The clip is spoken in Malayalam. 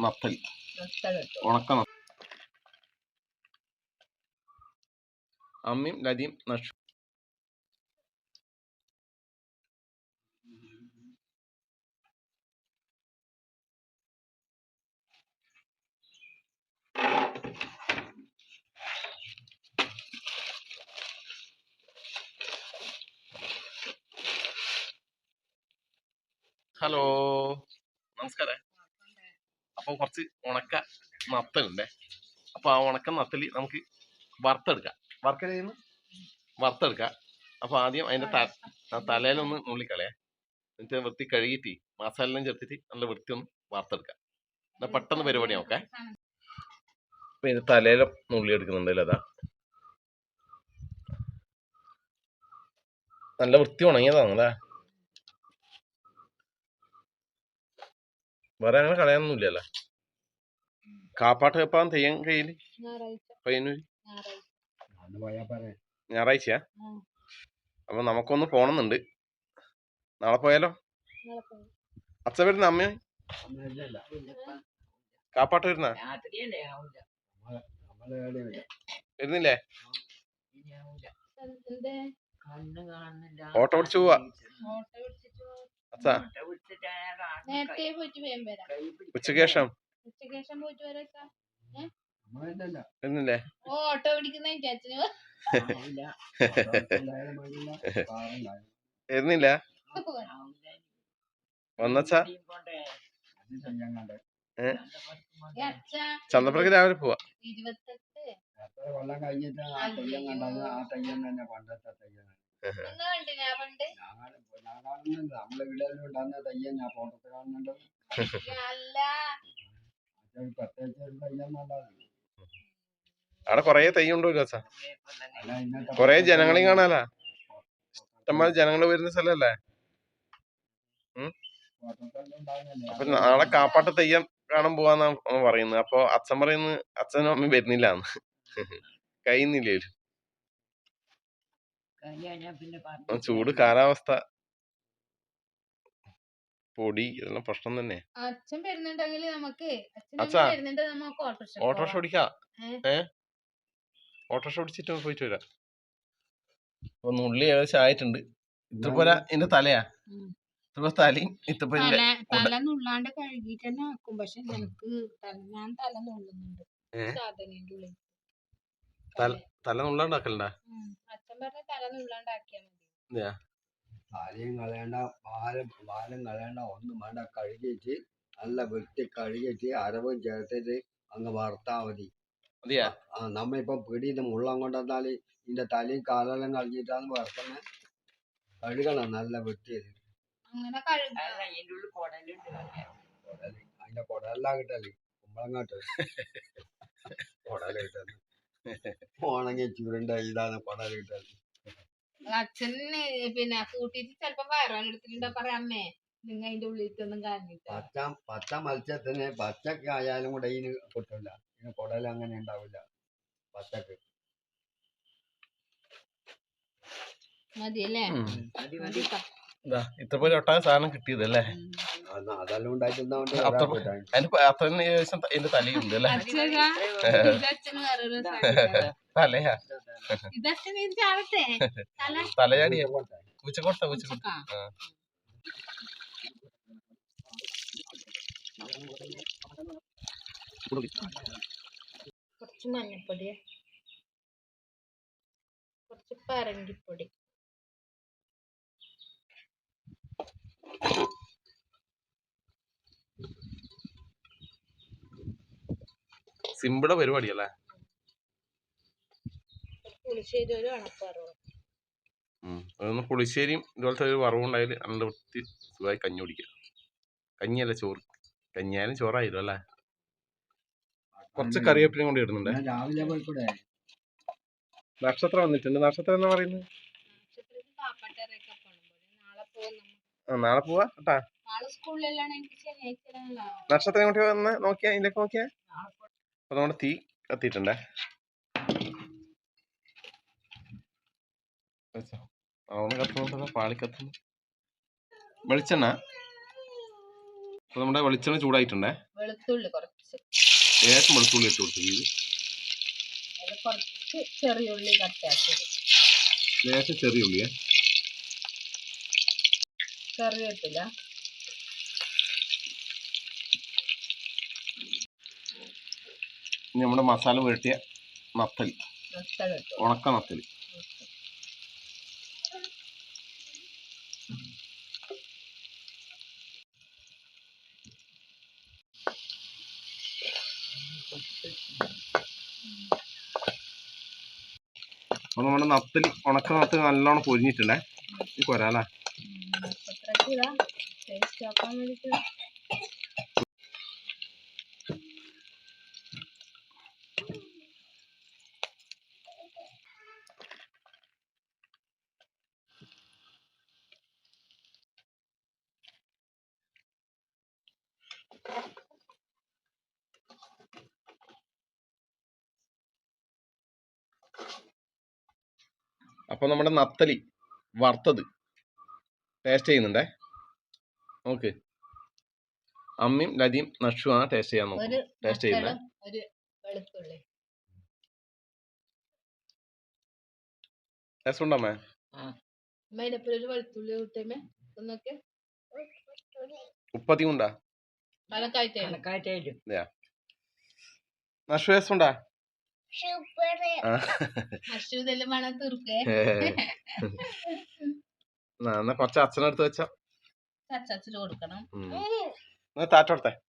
നത്തലിട്ടു ഉണക്ക അമ്മയും ലതിയും നഷു ഹലോ. നമസ്കാരം. അപ്പോൾ കുറച്ച് ഉണക്ക നത്തലുണ്ടേ. അപ്പോൾ ആ ഉണക്ക നത്തൽ നമുക്ക് വറുത്തെടുക്കാം. വറുക്കൽ ചെയ്യുന്ന വറുത്തെടുക്കാം. അപ്പോൾ ആദ്യം അതിന്റെ തലയിലൊന്ന് നുള്ളിക്കളയാ എന്നിട്ട് വൃത്തി കഴുകിയിട്ട് എല്ലാം ചേർത്തിട്ട് നല്ല വൃത്തി ഒന്ന് വറുത്തെടുക്കാം. എന്നാൽ പെട്ടെന്ന് പരിപാടി നോക്കേ അപ്പൊ ഇതിന്റെ തലയിലും നുള്ളി എടുക്കുന്നുണ്ടല്ലോ അതാ. നല്ല വൃത്തി ഉണങ്ങിയതാണ് അതാ വേറെ അങ്ങനെ കളയാനൊന്നുമില്ലല്ലോ. കാപ്പാട്ട് കപ്പാൻ തെയ്യം കയ്യിൽ ഞായറാഴ്ച. പയ്യന്നൂര് ഞായറാഴ്ച. ഞായറാഴ്ചയാ. അപ്പൊ നമുക്കൊന്ന് പോണമെന്നുണ്ട് നാളെ പോയാലോ. അച്ഛ വരുന്ന അമ്മ കാപ്പാട്ട് വരുന്ന? വരുന്നില്ലേ? ഓട്ടോ പിടിച്ചു പോവാ. അച്ഛാ നേരത്തെ പോയിട്ട് വേഗം വരാം. ഉച്ചയ്ക്ക് ശേഷം? ഉച്ചയ്ക്ക് ശേഷം പോയിട്ട് വരാം വരുന്നില്ലേ ഓ ഓട്ടോ പിടിക്കുന്ന ആവില്ല. വന്നച്ചാ. ചന്തപ്പുറക്ക് രാവിലെ പോവാ? ഇരുപത്തെട്ട്. കൊല്ലം കഴിഞ്ഞിട്ട് ആ തെയ്യം കണ്ടത്? ആ തെയ്യം തന്നെ പണ്ടത്തെ തെയ്യം ഞാൻ ഞാൻ ഉണ്ടാകുന്ന തെയ്യം കാണുന്നുണ്ട്. അവിടെ കൊറേ തെയ്യുണ്ടോ ഇല്ല കൊറേ ജനങ്ങളെയും കാണാലാ ഇഷ്ടംപോലെ ജനങ്ങൾ വരുന്ന സ്ഥലല്ലേ അപ്പൊ നാളെ കാപ്പാട്ട് തെയ്യം കാണാൻ പോവാന്നാ പറയുന്നത്. അപ്പൊ അച്ഛൻ പറയുന്നു അച്ഛനും അമ്മയും വരുന്നില്ലാന്ന്. കഴിയുന്നില്ലേ ചൂട് കാലാവസ്ഥ. പൊടി ഇതെല്ലാം പ്രശ്നം തന്നെ അച്ഛൻ വരുന്നുണ്ടെങ്കിൽ നമുക്ക് അച്ഛൻ അച്ഛാ. നമുക്ക് ഓട്ടോറിക്ഷ ഓട്ടോറിക്ഷ ഓടിക്കാം. ഏ? ഏ? ഓട്ടോറിക്ഷ ഓടിച്ചിട്ട് പോയിട്ട് വരാം. അപ്പൊ നുള്ളി ഏകദേശം ആയിട്ടുണ്ട്. ഇത്ര ഇതിന്റെ തലയാ. ഇത്ര തലയും ഇത്ര തല നുള്ളാണ്ട് കഴുകിട്ട് തന്നെ ആക്കും. പക്ഷെ എനിക്ക് തല ഞാൻ തല നുള്ളുന്നുണ്ട്? സാധനന്റെ ഉള്ളിൽ. തല- തല നുള്ളാണ്ടാക്കലുണ്ടാ? അച്ഛൻ പറഞ്ഞ തല നുള്ളാണ്ടാക്കിയാ മതി. താലിയും കളയണ്ട ഭാരം ഭാരം കളയണ്ട ഒന്നും വേണ്ട. കഴുകിയിട്ട് നല്ല വൃത്തി കഴുകിയിട്ട് അരവും ചേർത്തിട്ട് അങ്ങ് വറുത്താൽ മതി. മതിയാ? ആ നമ്മളിപ്പം പിടിയിൽ മുള്ളം കൊണ്ടുവന്നാൽ ഇതിന്റെ തലയും കാലെല്ലാം കളഞ്ഞിട്ടാണ് വറുക്കുന്നത്. കഴുകണം നല്ല വൃത്തിയിൽ അങ്ങനെ കഴുക. അല്ല അതിന്റെ കുടലെല്ലാം കിട്ടല്ലേ? കുമ്പളങ്ങാട്ട്. കുടല കിട്ടൽ ഓണങ്ങി ചുരുണ്ട ഇതാണ് കുടല കിട്ടൽ. അച്ഛൻ പിന്നെ കൂട്ടിട്ട് ചെലപ്പോ വയറാൻ എടുത്തിട്ടുണ്ടോ പറയാ അമ്മേ നിങ്ങ അതിന്റെ ഉള്ളിട്ടൊന്നും കാണിട്ട് പച്ച പച്ച മത്സ്യത്തിന് പച്ചക്ക് ആയാലും കൂടെ ഇതിന് കിട്ടില്ല ഇതിന് കുടൽ അങ്ങനെ ഉണ്ടാവില്ല. പച്ചക്ക്. മതിയല്ലേ? ഇത്ര പോലെ ഒട്ടാൻ സാധനം കിട്ടിയതല്ലേ? അതെല്ലാം അത്ര- തലയുണ്ട് അല്ലേ. തലയാ. ഉച്ചക്കൊട്ട ഉച്ചക്കൊട്ട ഉച്ചക്കാ? ആ. കുറച്ച് മഞ്ഞപ്പൊടി. കുറച്ച് പരങ്കിപ്പൊടി. സിമ്പിളെ പരിപാടിയല്ലേ? പുളിശ്ശേരി ഒരു. അതൊന്ന് പുളിശ്ശേരിയും ഇതുപോലത്തെ ഒരു വറവുണ്ടായാൽ നല്ല വൃത്തി സുഖമായി കഞ്ഞി കുടിക്കുക. കഞ്ഞിയല്ല ചോറ്. കഞ്ഞിയായാലും ചോറായാലും അല്ലേ? കുറച്ച് കറിവേപ്പിലയും കൂടി ഇടുന്നുണ്ട്? ഞാൻ രാവിലെ പോയിക്കൂടെ? നക്ഷത്രം വന്നിട്ടുണ്ട്. നക്ഷത്രം എന്നാ പറയുന്നത്? നാളെ പോകും ആ, നാളെ പോവാ? കേട്ടാ. നാളെ സ്കൂളിലെല്ലാം എനിക്ക് ശനിയാഴ്ച നക്ഷത്രം കൂട്ടി വന്ന് നോക്കിയാ? ഇതിലേക്ക് നോക്കിയാ? അപ്പൊ നമ്മുടെ തീ കത്തിയിട്ടുണ്ടേ? കത്തുന്നുണ്ടല്ലോ പാളി കത്തുന്നു. വെളിച്ചെണ്ണ. അപ്പൊ നമ്മുടെ വെളിച്ചെണ്ണ ചൂടായിട്ടുണ്ടേ. വെളുത്തുള്ളി കുറച്ച്. വെളുത്തുള്ളി ഇട്ട് കൊടുത്തു കുറച്ച് ചെറിയ ഉള്ളി കട്ടാക്കിയത് ലേശം ചെറിയ ഉള്ളിയേ. കറിവേപ്പില. നമ്മുടെ മസാല പുരട്ടിയ നത്തൽ ഉണക്ക നത്തലി. അപ്പൊ നമ്മുടെ നത്തിൽ ഉണക്ക നത്ത് നല്ലോണം പൊരിഞ്ഞിട്ടുണ്ടേ. ഈ കൊരാലാ. നക്ഷത്രക്ക് ഇതാ ടേസ്റ്റ് ആക്കാൻ വേണ്ടിട്ട് അപ്പൊ നമ്മുടെ നത്തലി വറുത്തത് ടേസ്റ്റ് ചെയ്യുന്നുണ്ടേ? നോക്ക്. അമ്മയും ലതിയും നഷുവാണ് ടേസ്റ്റ് ചെയ്യാൻ നോക്കുന്നത്. ടേസ്റ്റ് ചെയ്യുന്നത് ടേസ്റ്റ് ഉണ്ടോ അമ്മേ അതിനൊപ്പം ഒരു വെളുത്തുള്ളി കൂട്ടുമ്പോ ഒന്നൊക്കെ ഉപ്പതി ഉണ്ടാ? നഷു ടേസ്റ്റ് ഉണ്ടാ? എന്നാ കൊറച്ച് അച്ഛനടുത്ത് വെച്ചാ. കൊടുക്കണം. താറ്റോടത്തെ